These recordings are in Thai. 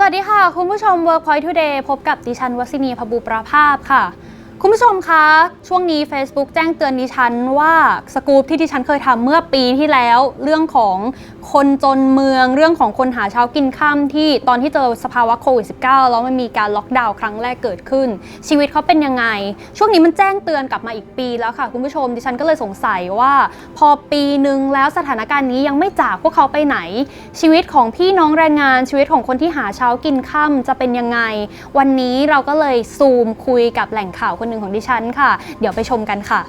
สวัสดีค่ะ คุณผู้ชม Workpoint Today พบกับดิฉันวสินีพบูประภาพค่ะ คุณผู้ชมคะ ช่วงนี้ Facebook แจ้งเตือนดิฉันว่าสกู๊ปที่ดิฉันเคยทำเมื่อปีที่แล้ว เรื่องของคนจนเมืองเรื่องของคนหาเช้ากินข้ามที่ตอนที่เจอสภาวะโควิด -19 แล้วมันมีการล็อกดาวน์ครั้งแรกเกิดขึ้น ชีวิตเขาเป็นยังไง ช่วงนี้มันแจ้งเตือนกลับมาอีกปีแล้วค่ะ คุณผู้ชมดิฉันก็เลยสงสัยว่า พอปีหนึ่งแล้วสถานการณ์นี้ยังไม่จากพวกเขาไปไหน ชีวิตของพี่น้องแรงงานชีวิตของคนที่หาเช้ากินค่ำจะเป็นยังไง วันนี้เราก็เลยซูมคุยกับแหล่งข่าวคนหนึ่งของดิฉันค่ะ เดี๋ยวไปชมกันค่ะ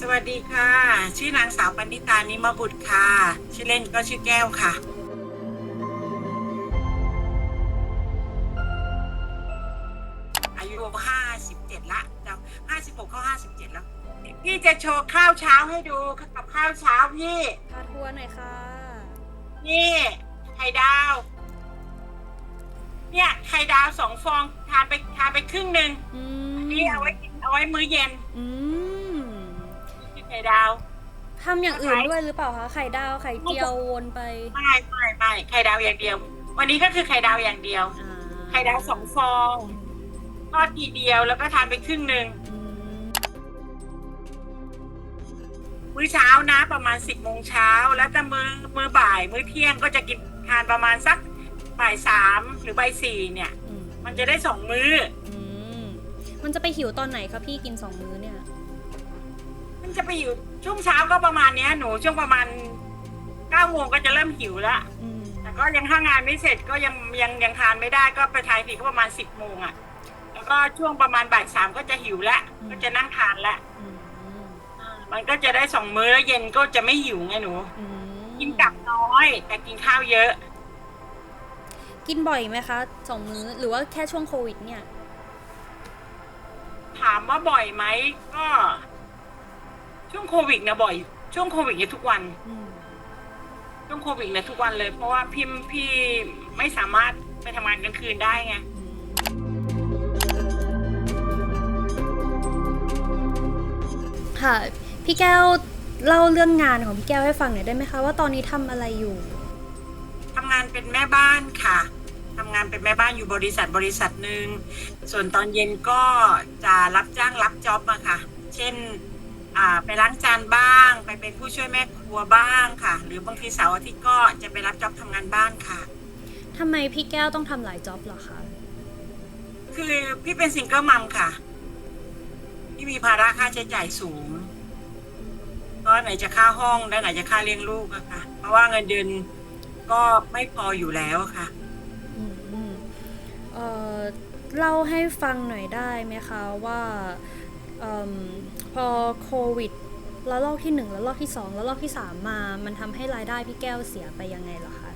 สวัสดีค่ะ ชื่อนางสาวปณิตานิมบุตรค่ะ ชื่อเล่นก็ชื่อแก้วค่ะ อายุ57ละจะ56เข้า57แล้ว พี่จะโชว์ข้าวเช้าให้ดูกับข้าวเช้าพี่ พาทัวร์หน่อยค่ะ นี่ไข่ดาว เนี่ยไข่ดาวสองฟองทานไปทานไปครึ่งหนึ่งอืนี่เอาไว้กิน เอาไว้มื้อเย็นอืมนี่ไข่ดาวทำอย่างอื่นด้วยหรือเปล่าคะไข่ดาวไข่เจียววนไปไม่ไม่ไม่ไข่ดาวอย่างเดียว วันนี้ก็คือไข่ดาวอย่างเดียว อ่าไข่ดาวสองฟองทอดทีเดียวแล้วก็ทานไปครึ่งหนึ่งอืมมื้อเช้านะประมาณสิบโมงเช้าแล้วแต่มื้อมื้อบ่ายมื้อเที่ยงก็จะกินทานประมาณสักบ่ายสามหรือบ่ายสี่เนี่ย อืมมันจะได้สองมื้ออืม มันจะไปหิวตอนไหนคะพี่กินสองมื้อเนี่ย มันจะไปอยู่ช่วงเช้าก็ประมาณเนี้ยหนูช่วงประมาณเก้าโมงก็จะเริ่มหิวแล้วอืม แต่ก็ยังถ้างานไม่เสร็จก็ยังยังยังทานไม่ได้ก็ไปทานอีกทีก็ประมาณสิบโมงอะแล้วก็ช่วงประมาณบ่ายสามก็จะหิวแล้วก็จะนั่งทานแล้วอืมมันก็จะได้สองมื้อแล้วเย็นก็จะไม่หิวไงหนู อืมกินกลับน้อย แต่กินข้าวเยอะ กินบ่อยไหมคะสองมื้อหรือว่าแค่ช่วงโควิดเนี่ย ถามว่าบ่อยไหมก็ ช่วงโควิดนะบ่อย ช่วงโควิดเนี่ยทุกวันอืมช่วงโควิดเนี่ยทุกวันเลย เพราะว่าพี่พี่ไม่สามารถไปทำงานกลางคืนได้ไงค่ะพี่แก้วเล่าเรื่องงานของพี่แก้วให้ฟังหน่อยได้ไหมคะว่าตอนนี้ทำอะไรอยู่ ทำงานเป็นแม่บ้านค่ะ ทำงานเป็นแม่บ้านอยู่บริษัทบริษัทหนึ่งส่วนตอนเย็นก็จะรับจ้างรับจ็อบมาค่ะ เช่นอ่าไปล้างจานบ้าง ไปเป็นผู้ช่วยแม่ครัวบ้างค่ะ หรือบางทีเสาร์อาทิตย์ก็จะไปรับจ็อบทำงานบ้านค่ะทำไมพี่แก้วต้องทำหลายจ็อบเหรอคะคือพี่เป็นซิงเกิลมัมค่ะ พี่มีภาระค่าใช้จ่ายสูงก็ไหนจะค่าห้องและไหนจะค่าเลี้ยงลูกอะค่ะ เพราะว่าเงินเดือนก็ไม่พออยู่แล้วอะค่ะอืมอืมเอ่อ เล่าให้ฟังหน่อยได้ไหมคะว่าเอมพอโควิดแล้วรอบที่หนึ่งแล้วรอบที่สองแล้วรอบที่สามมา มันทำให้รายได้พี่แก้วเสียไปยังไงเหรอคะ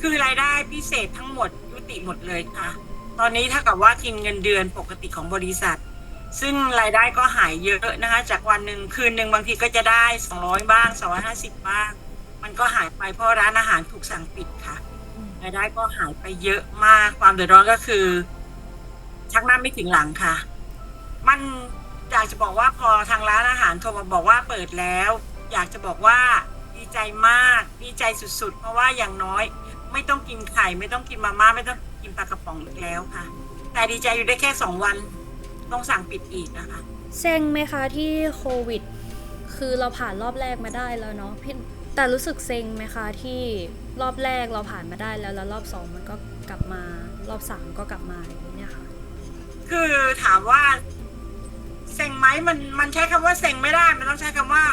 คือรายได้พิเศษทั้งหมดยุติหมดเลยค่ะ ตอนนี้ถ้ากับว่ากินเงินเดือนปกติของบริษัท ซึ่งรายได้ก็หายเยอะนะคะ จากวันหนึ่งคืนหนึ่งบางทีก็จะได้ 200 บ้าง 250 บ้าง มันก็หายไปเพราะร้านอาหารถูกสั่งปิดค่ะอืมรายได้ก็หายไปเยอะมากความเดือดร้อนก็คือ ชักหน้าไม่ถึงหลังค่ะ มันอยากจะบอกว่าพอทางร้านอาหารโทรมาบอกว่าเปิดแล้ว อยากจะบอกว่าดีใจมากดีใจสุดๆ เพราะว่าอย่างน้อย ไม่ต้องกินไข่ไม่ต้องกินมาม่าไม่ต้องกินปลากระป๋องอีกแล้วค่ะ แต่ดีใจอยู่ได้แค่สองวันต้องสั่งปิดอีกนะคะ เซ็งไหมคะที่โควิด คือเราผ่านรอบแรกมาได้แล้วเนาะพี่แต่รู้สึกเซ็งไหมคะที่รอบแรกเราผ่านมาได้แล้วแล้วรอบสองมันก็กลับมารอบสามก็กลับมาอย่างนี้เนี่ยค่ะ คือถามว่าเซ็งไหมมันมันใช้คำว่าเซ็งไม่ได้ มันต้องใช้คำว่า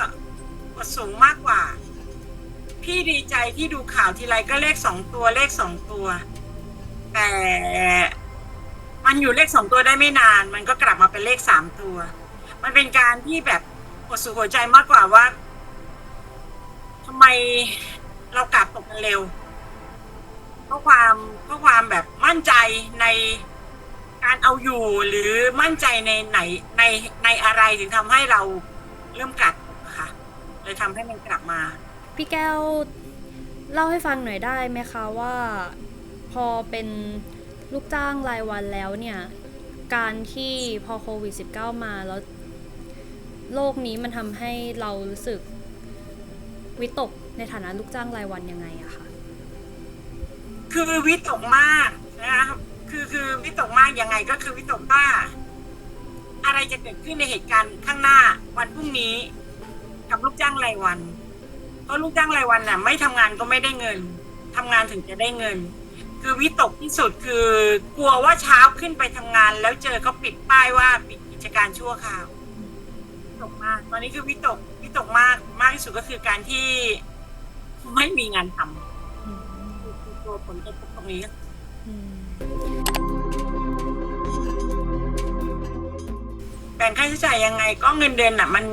กดสูงมากกว่า พี่ดีใจที่ดูข่าวทีไรก็เลขสองตัวเลขสองตัว แต่มันอยู่เลขสองตัวได้ไม่นาน มันก็กลับมาเป็นเลขสามตัว มันเป็นการที่แบบกดสู่หัวใจมากกว่าว่าทำไมเรากลับตกกันเร็วเพราะความเพราะความแบบมั่นใจใน การเอาอยู่หรือมั่นใจในไหนในในอะไรถึงทำให้เราเริ่มกัดค่ะเลยทำให้มันกลับมา พี่แก้วเล่าให้ฟังหน่อยได้ไหมคะว่าพอเป็นลูกจ้างรายวันแล้วเนี่ย การที่พอโควิด -19 มาแล้วโลกนี้มันทำให้เรารู้สึกวิตกในฐานะลูกจ้างรายวันยังไงอะคะ คือวิตกมากนะคะมาก ยังไงก็คือวิตกว่า อะไรจะเกิดขึ้นในเหตุการณ์ข้างหน้าวันพรุ่งนี้ กับลูกจ้างรายวัน เพราะลูกจ้างรายวันน่ะ ไม่ทำงานก็ไม่ได้เงินทำงานถึงจะได้เงิน คือวิตกที่สุดคือกลัวว่าเช้าขึ้นไปทำงาน แล้วเจอเขาปิดป้ายว่าปิดกิจการชั่วคราววิตกมาก ตอนนี้คือวิตกวิตกมากมากที่สุดก็คือการที่ไม่มีงานทำอืมคือตัวผลกระทบตรงนี้ แบ่งค่าใช้จ่ายยังไง ก็เงินเดือนน่ะ มัน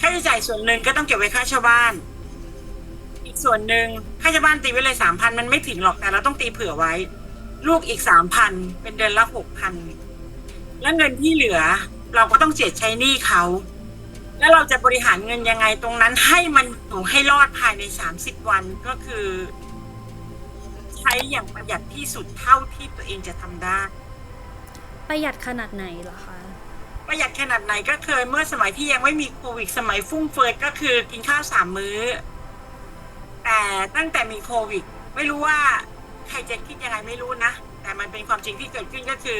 ค่าใช้จ่ายส่วนหนึ่งก็ต้องเก็บไว้ค่าเช่าบ้าน อีกส่วนหนึ่งค่าเช่าบ้านตีไว้เลยสามพันมันไม่ถึงหรอกแต่เราต้องตีเผื่อไว้ ลูกอีกสามพันเป็นเดือนละหกพันแล้วเงินที่เหลือ เราก็ต้องเจ็ดใช้หนี้เขา แล้วเราจะบริหารเงินยังไงตรงนั้นให้มันอยู่ให้รอดภายในสามสิบวันก็คือ ใช้อย่างประหยัดที่สุดเท่าที่ตัวเองจะทำได้ ประหยัดขนาดไหนเหรอคะ ประหยัดขนาดไหนก็เคยเมื่อสมัยที่ยังไม่มีโควิดสมัยฟุ่มเฟือยก็คือกินข้าวสามมื้อ แต่ตั้งแต่มีโควิด ไม่รู้ว่าใครจะคิดยังไงไม่รู้นะแต่มันเป็นความจริงที่เกิดขึ้นก็คือ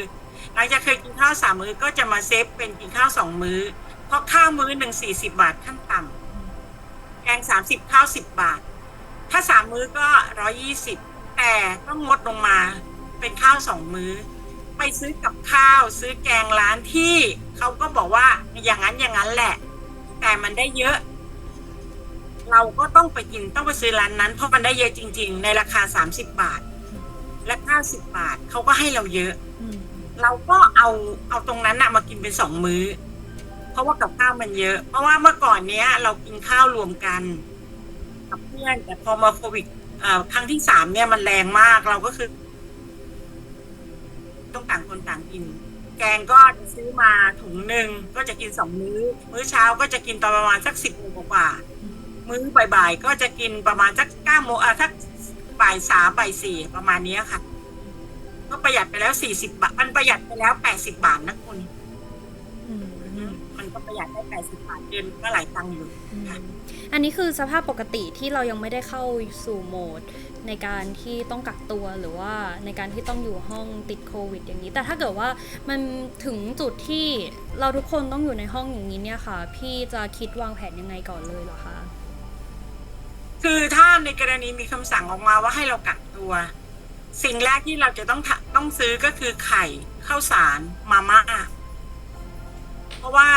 หลังจากเคยกินข้าวสามมื้อก็จะมาเซฟเป็นกินข้าวสองมื้อ เพราะข้าวมื้อหนึ่งสี่สิบาทขั้นต่ำแกงสามสิบข้าวสิบบาท ถ้าสามมื้อก็ร้อยี่สิบแต่ต้องงดลงมาเป็นข้าวสองมื้อ ไปซื้อกับข้าวซื้อแกงร้านที่เขาก็บอกว่าอย่างนั้นอย่างนั้นแหละ แต่มันได้เยอะ เราก็ต้องไปกินต้องไปซื้อร้านนั้น เพราะมันได้เยอะจริง ๆ ในราคาสามสิบบาท และข้าสิบบาทเขาก็ให้เราเยอะ เราก็เอาเอาตรงนั้นนะมากินเป็นสองมื้อ เพราะว่ากับข้าวมันเยอะ เพราะว่าเมื่อก่อนเนี้ย เรากินข้าวรวมกันกับเพื่อนแต่พอมาโควิดครั้งที่สามเนี่ยมันแรงมากเราก็คือ ต้องต่างคนต่างกิน แกงก็ซื้อมาถุงหนึ่งก็จะกินสองมื้อ มื้อเช้าก็จะกินตอนประมาณสักสิบโมงกว่า มื้อบ่ายๆก็จะกินประมาณสักเก้าโมงอะสักบ่ายสามบ่ายสี่ประมาณนี้ค่ะ ก็ประหยัดไปแล้วสี่สิบบาทมันประหยัดไปแล้วแปดสิบาทนะคุณ ก็ประหยัดได้แปดสิบาทเดือนก็หลายตังค์อยู่อืมอันนี้คือสภาพปกติที่เรายังไม่ได้เข้าสู่โหมด ในการที่ต้องกักตัวหรือว่าในการที่ต้องอยู่ห้องติดโควิด อย่างนี้ แต่ถ้าเกิดว่ามันถึงจุดที่เราทุกคนต้องอยู่ในห้องอย่างนี้เนี่ยค่ะ พี่จะคิดวางแผนยังไงก่อนเลยเหรอคะคือถ้าในกรณีมีคำสั่งออกมาว่าให้เรากักตัว สิ่งแรกที่เราจะต้องทะต้องซื้อก็คือไข่ข้าวสารมาม่า เพราะว่า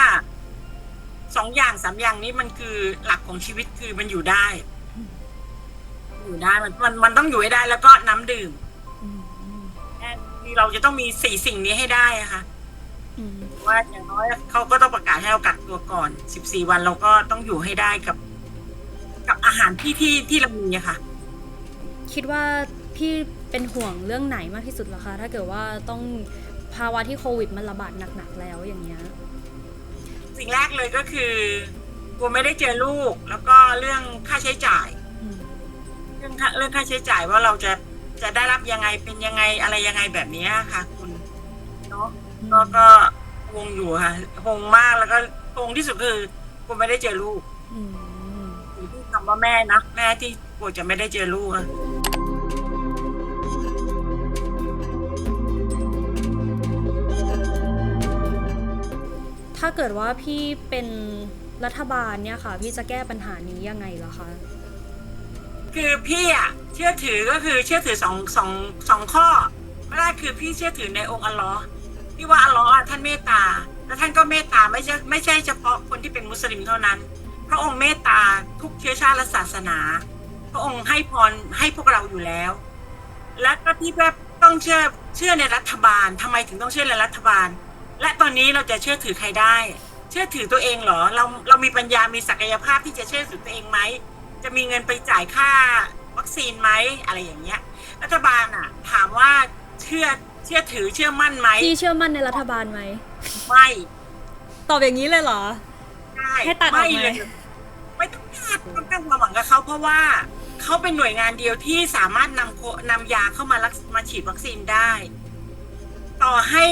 สองอย่างสามอย่างนี้มันคือหลักของชีวิตคือมันอยู่ได้ อยู่ได้มันมันมันต้องอยู่ให้ได้ แล้วก็น้ำดื่มอืมอืมแค่นี้เราจะต้องมีสี่สิ่งนี้ให้ได้อะค่ะอืมว่าอย่างน้อยเขาก็ต้องประกาศให้เรากักตัวก่อนสิบสี่วันเราก็ต้องอยู่ให้ได้กับ กับอาหารที่ที่ที่เรามีอะค่ะ คิดว่าพี่เป็นห่วงเรื่องไหนมากที่สุดเหรอคะ ถ้าเกิดว่าต้องภาวะที่โควิดมันระบาดหนักๆแล้วอย่างเงี้ย สิ่งแรกเลยก็คือกลัวไม่ได้เจอลูก แล้วก็เรื่องค่าใช้จ่าย เรื่องค่าเรื่องค่าใช้จ่ายว่าเราจะจะได้รับยังไงเป็นยังไงอะไรยังไงแบบนี้ค่ะ คุณเนาะก็ก็วงอยู่ค่ะวงมากแล้วก็วงที่สุดคือกลัวไม่ได้เจอลูกอือที่คำว่าแม่นะแม่ที่กลัวจะไม่ได้เจอลูกอะ ถ้าเกิดว่าพี่เป็นรัฐบาลเนี่ยค่ะ พี่จะแก้ปัญหานี้ยังไงเหรอคะ คือพี่อะเชื่อถือก็คือเชื่อถือสองสองสองข้อแรกคือพี่เชื่อถือในองค์อัลลอฮ์ที่ว่าอัลลอฮ์อะท่านเมตตา และท่านก็เมตตาไม่ใช่ไม่ใช่เฉพาะคนที่เป็นมุสลิมเท่านั้น พระองค์เมตตาทุกเชื้อชาติและศาสนา พระองค์ให้พรให้พวกเราอยู่แล้ว และก็ที่แบบต้องเชื่อเชื่อในรัฐบาลทำไมถึงต้องเชื่อในรัฐบาล และตอนนี้เราจะเชื่อถือใครได้ เชื่อถือตัวเองเหรอ เราเรามีปัญญา มีศักยภาพที่จะเชื่อถือตัวเองไหม จะมีเงินไปจ่ายค่าวัคซีนไหมอะไรอย่างเงี้ย รัฐบาลอะ ถามว่าเชื่อเชื่อถือเชื่อมั่นไหมพี่เชื่อมั่นในรัฐบาลไหม ไม่ตอบอย่างนี้เลยเหรอได้ให้ตัดออกไหม ไม่เลยไม่ต้องตัดต้องตั้งความหวังกับเขาเพราะว่าเขาเป็นหน่วยงานเดียวที่สามารถนำโคนำยาเข้ามารักมาฉีดวัคซีนได้ ต่อให้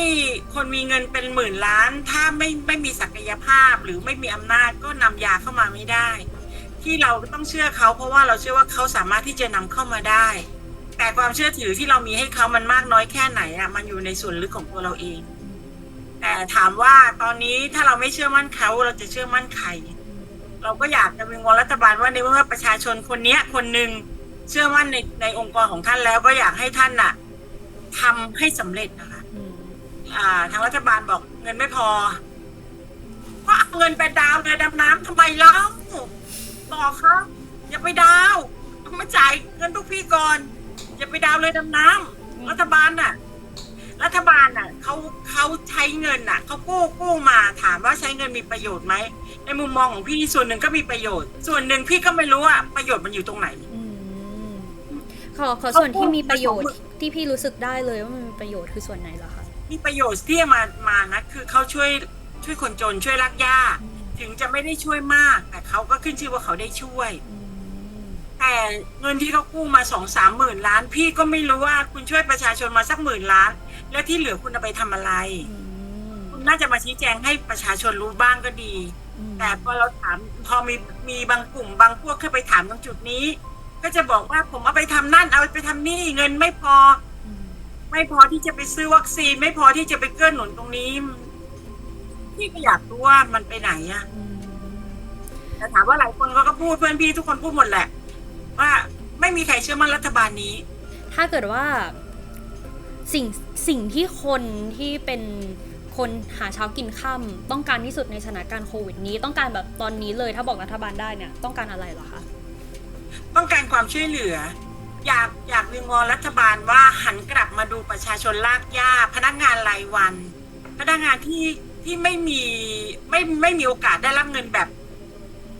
คนมีเงินเป็นหมื่นล้าน ถ้าไม่ไม่มีศักยภาพหรือไม่มีอำนาจก็นำยาเข้ามาไม่ได้ ที่เราต้องเชื่อเขา เพราะว่าเราเชื่อว่าเขาสามารถที่จะนำเข้ามาได้ แต่ความเชื่อถือที่เรามีให้เขามันมากน้อยแค่ไหนอะมันอยู่ในส่วนลึกของตัวเราเอง แต่ถามว่าตอนนี้ถ้าเราไม่เชื่อมั่นเขาเราจะเชื่อมั่นใครเราก็อยากจะวิงวอนรัฐบาลว่าในเมื่อประชาชนคนเนี้ยคนหนึ่งเชื่อมั่นในในองค์กรของท่านแล้วก็อยากให้ท่านน่ะทำให้สำเร็จนะคะ อ่า ทางรัฐบาลบอกเงินไม่พอก็เอาเงินไปดาวน์เลยดำน้ำทำไมเล่าบอกครับอย่าไปดาวน์เอามาจ่ายเงินพวกพี่ก่อน อย่าไปดาวน์เลยดำน้ำรัฐบาลน่ะ รัฐบาลน่ะเขาเขาใช้เงินน่ะเขากู้กู้มาถามว่าใช้เงินมีประโยชน์ไหมในมุมมองของพี่ส่วนหนึ่งก็มีประโยชน์ ส่วนหนึ่งพี่ก็ไม่รู้ว่าประโยชน์มันอยู่ตรงไหนขอขอส่วนที่มีประโยชน์ที่พี่รู้สึกได้เลยว่ามันมีประโยชน์คือส่วนไหนเหรอคะ มีประโยชน์ที่มามานะคือเขาช่วยช่วยคนจนช่วยรักยาถึงจะไม่ได้ช่วยมาก แต่เขาก็ขึ้นชื่อว่าเขาได้ช่วย แต่เงินที่เขากู้มาสองสามหมื่นล้าน พี่ก็ไม่รู้ว่าคุณช่วยประชาชนมาสักหมื่นล้าน แล้วที่เหลือคุณเอาไปทำอะไร คุณน่าจะมาชี้แจงให้ประชาชนรู้บ้างก็ดี แต่พอเราถามพอมีมีบางกลุ่ม บางพวกขึ้นไปถามตรงจุดนี้ ก็จะบอกว่าผมเอาไปทำนั่นเอาไปทำนี่เงินไม่พอ ไม่พอที่จะไปซื้อวัคซีน ไม่พอที่จะไปเกื้อหนุนตรงนี้ พี่ก็อยากรู้ว่ามันไปไหนอะอืมแต่ถามว่าหลายคนเขาก็พูดเพื่อนพี่ทุกคนพูดหมดแหละ ว่าไม่มีใครเชื่อมั่นรัฐบาลนี้ ถ้าเกิดว่าสิ่งสิ่งที่คนที่เป็นคนหาเช้ากินค่ำต้องการที่สุดในสถานการณ์โควิดนี้ต้องการแบบตอนนี้เลยถ้าบอกรัฐบาลได้เนี่ย ต้องการอะไรเหรอคะต้องการความช่วยเหลือ อยากอยากวิงวอนรัฐบาลว่าหันกลับมาดูประชาชนลากย่าพนักงานรายวัน พนักงานที่ที่ไม่มีไม่ไม่มีโอกาสได้รับเงินแบบ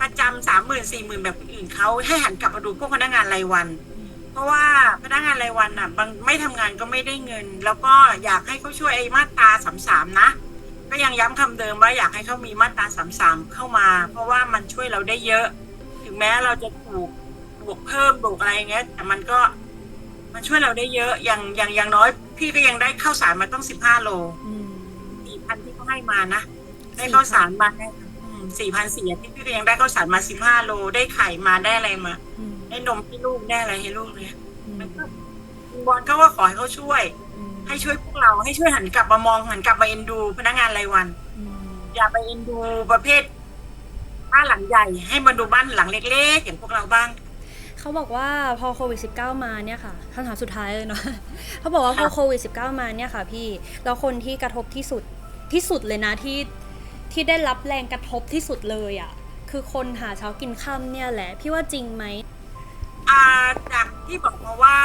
ประจำสามหมื่นสี่หมื่นแบบคนอื่นเขาให้หันกลับมาดูพวกพนักงานรายวัน เพราะว่าพนักงานรายวันอะบางไม่ทำงานก็ไม่ได้เงิน แล้วก็อยากให้เขาช่วยไอ้มาตราสามสามนะ ก็ยังย้ำคำเดิมว่าอยากให้เขามีมาตราสามสามเข้ามา เพราะว่ามันช่วยเราได้เยอะ ถึงแม้เราจะถูก บวกเพิ่มบวกอะไรอย่างเงี้ย แต่มันก็มันช่วยเราได้เยอะ อย่างอย่างอย่างน้อย พี่ก็ยังได้ข้าวสารมาต้องสิบห้าโลอืมสี่พันที่เขาให้มานะ ได้ข้าวสารมาสี่พันสี่ที่พี่ก็ยังได้ข้าวสารมาสิบห้าโล ได้ไข่มาได้อะไรมาอืมได้นมให้ลูกได้อะไรให้ลูกเนี่ยอืมมันก็วิงวอนเขาว่าขอให้เขาช่วยอืมให้ช่วยพวกเราให้ช่วยหันกลับมามองหันกลับมาเอ็นดู พนักงานรายวันอืมอย่าไปเอ็นดูประเภทบ้านหลังใหญ่ ให้มาดูบ้านหลังเล็ก ๆ อย่างพวกเราบ้าง เขาบอกว่าพอโควิด -19 มาเนี่ยค่ะคำถามสุดท้ายเลยเนาะเขาบอกว่าพอค่ะโควิด -19 มาเนี่ยค่ะพี่แล้วคนที่กระทบที่สุดที่สุดเลยนะที่ที่ได้รับแรงกระทบที่สุดเลยอะ่ะคือคนหาเช้ากินค่ำเนี่ยแหละ พี่ว่าจริงไหมอ่าจากที่บอกมาว่า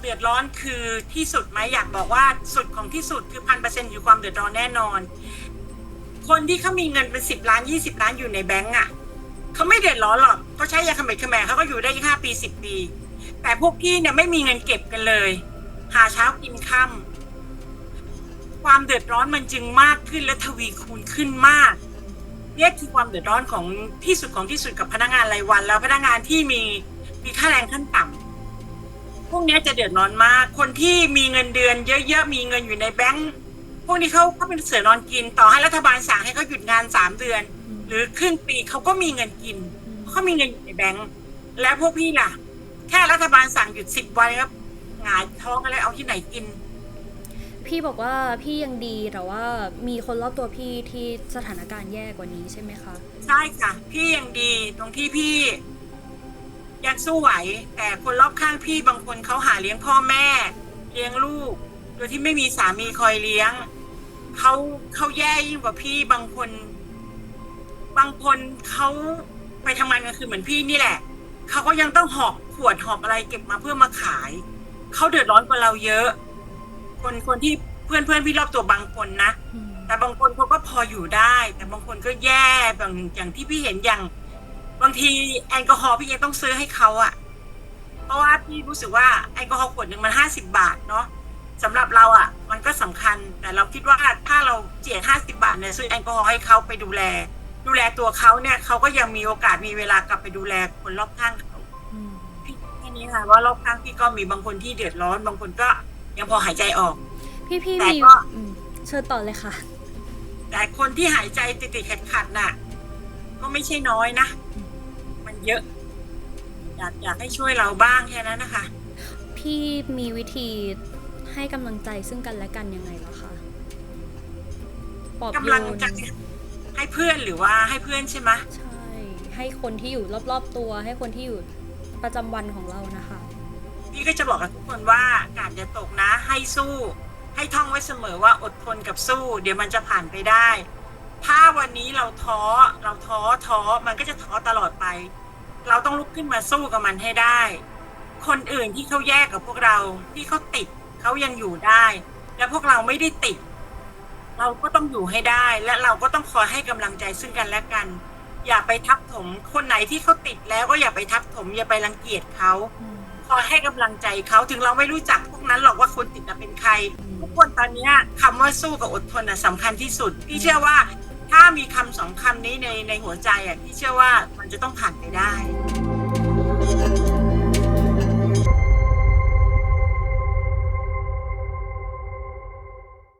เดือดร้อนคือที่สุดไหมอยากบอกว่าสุดของที่สุดคือพันเปอร์เซ็นต์อยู่ความเดือดร้อนแน่นอน คนที่เขามีเงินเป็นสิบล้านยี่สิบล้านอยู่ในแบงก์อะ เขาไม่เดือดร้อนหรอกเขาใช้ยาขมิดขแมเขาก็อยู่ได้ห้าปีสิบปี แต่พวกพี่เนี่ยไม่มีเงินเก็บกันเลย หาเช้ากินค่ำความเดือดร้อนมันจึงมากขึ้นและทวีคูณขึ้นมากเนี่ยคือความเดือดร้อนของที่สุดของที่สุดกับพนักงานรายวัน แล้วพนักงานที่มีมีค่าแรงขั้นต่ำพวกนี้จะเดือดร้อนมาก คนที่มีเงินเดือนเยอะๆ มีเงินอยู่ในแบงก์พวกนี้เขาเขาเป็นเสือนอนกิน ต่อให้รัฐบาลสั่งให้เขาหยุดงานสามเดือน รือครึ่งปีเขาก็มีเงินกินเพราะเขามีเงินอยู่ในแบงก์แล้วพวกพี่ล่ะ แค่รัฐบาลสั่งหยุดสิบวันครับหงายท้องอะไรเอาที่ไหนกิน พี่บอกว่าพี่ยังดีแต่ว่ามีคนรอบตัวพี่ที่สถานการณ์แย่กว่านี้ใช่ไหมคะใช่ค่ะ พี่ยังดีตรงที่พี่ยังสู้ไหว แต่คนรอบข้างพี่บางคนเขาหาเลี้ยงพ่อแม่ เลี้ยงลูก โดยที่ไม่มีสามีคอยเลี้ยงเขาเขาแย่ยิ่งกว่าพี่บางคน บางคนเขาไปทำงานกลางคืนเหมือนพี่นี่แหละเขาก็ยังต้องหอบขวดหอบอะไรเก็บมาเพื่อมาขายเขาเดือดร้อนกว่าเราเยอะ คนคนที่เพื่อนเพื่อนพี่รอบตัวบางคนนะอืมแต่บางคนเขาก็พออยู่ได้ แต่บางคนก็แย่บางอย่างที่พี่เห็นอย่าง บางทีแอลกอฮอล์พี่ยังต้องซื้อให้เขาอะเพราะว่าพี่รู้สึกว่าแอลกอฮอล์ขวดหนึ่งมันห้าสิบาทเนาะสำหรับเราอะมันก็สำคัญแต่เราคิดว่าถ้าเราเจียดห้าสิบาทเนี่ยซื้อแอลกอฮอล์ให้เขาไปดูแล ดูแลตัวเขาเนี่ยเขาก็ยังมีโอกาสมีเวลากลับไปดูแลคนรอบข้างเขาอืมพี่แค่นี้ค่ะว่ารอบข้างพี่ก็มีบางคนที่เดือดร้อน บางคนก็ยังพอหายใจออก พี่พี่แต่มีก็ อืมเชิญต่อเลยค่ะ แต่คนที่หายใจติดติดขัดขัดๆน่ะ ก็ไม่ใช่น้อยนะ มันเยอะ อยากอยากให้ช่วยเราบ้างแค่นั้นนะคะ พี่พี่มีวิธีให้กำลังใจซึ่งกันและกันยังไงเหรอคะปลอบโยกำลังนใจ ให้เพื่อนหรือว่าให้เพื่อนใช่ไหมใช่ ให้คนที่อยู่รอบๆตัว ให้คนที่อยู่ประจำวันของเรานะคะ พี่ก็จะบอกกับทุกคนว่าการจะตกนะให้สู้ ให้ท่องไว้เสมอว่าอดทนกับสู้ เดี๋ยวมันจะผ่านไปได้ ถ้าวันนี้เราท้อเราท้อท้อมันก็จะท้อตลอดไป เราต้องลุกขึ้นมาสู้กับมันให้ได้ คนอื่นที่เขาแยกกับพวกเราที่เขาติดเขายังอยู่ได้ และพวกเราไม่ได้ติด เราก็ต้องอยู่ให้ได้ และเราก็ต้องคอยให้กำลังใจซึ่งกันและกัน อย่าไปทับถมคนไหนที่เขาติดแล้วก็อย่าไปทับถม อย่าไปรังเกียจเขาคอยให้กำลังใจเขาถึงเราไม่รู้จักพวกนั้นหรอกว่าคนติดน่ะเป็นใคร ทุกคนตอนเนี้ยคำว่าสู้กับอดทนน่ะสำคัญที่สุดพี่เชื่อว่า ถ้ามีคำสองคำนี้ในในหัวใจอะพี่เชื่อว่ามันจะต้องผ่านไปได้